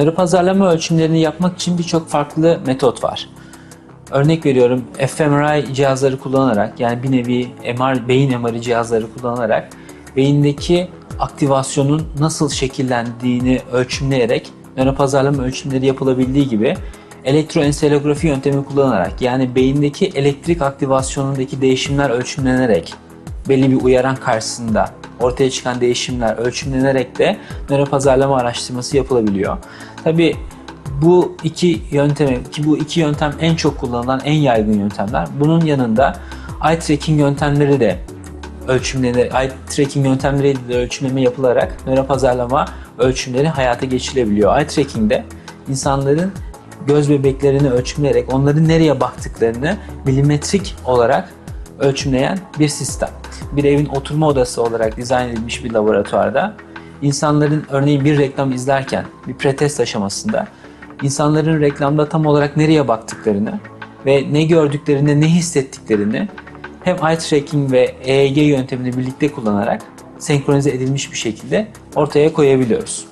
Nöropazarlama ölçümlerini yapmak için birçok farklı metot var. Örnek veriyorum fMRI cihazları kullanarak yani bir nevi MR, beyin MR'i cihazları kullanarak beyindeki aktivasyonun nasıl şekillendiğini ölçümleyerek nöropazarlama ölçümleri yapılabildiği gibi elektroenselegrofi yöntemi kullanarak yani beyindeki elektrik aktivasyonundaki değişimler ölçümlenerek belli bir uyaran karşısında ortaya çıkan değişimler ölçümlenerek de nöropazarlama araştırması yapılabiliyor. Tabi bu iki yöntemi ki bu iki yöntem en çok kullanılan en yaygın yöntemler. Bunun yanında eye tracking yöntemleri de ölçümlenerek, eye tracking yöntemleriyle de ölçümleme yapılarak nöropazarlama ölçümleri hayata geçirebiliyor. Eye tracking'de insanların göz bebeklerini ölçümleyerek onların nereye baktıklarını milimetrik olarak ölçümleyen bir sistem. Bir evin oturma odası olarak dizayn edilmiş bir laboratuvarda insanların örneğin bir reklam izlerken bir pretest aşamasında insanların reklamda tam olarak nereye baktıklarını ve ne gördüklerini, ne hissettiklerini hem eye tracking ve EEG yöntemini birlikte kullanarak senkronize edilmiş bir şekilde ortaya koyabiliyoruz.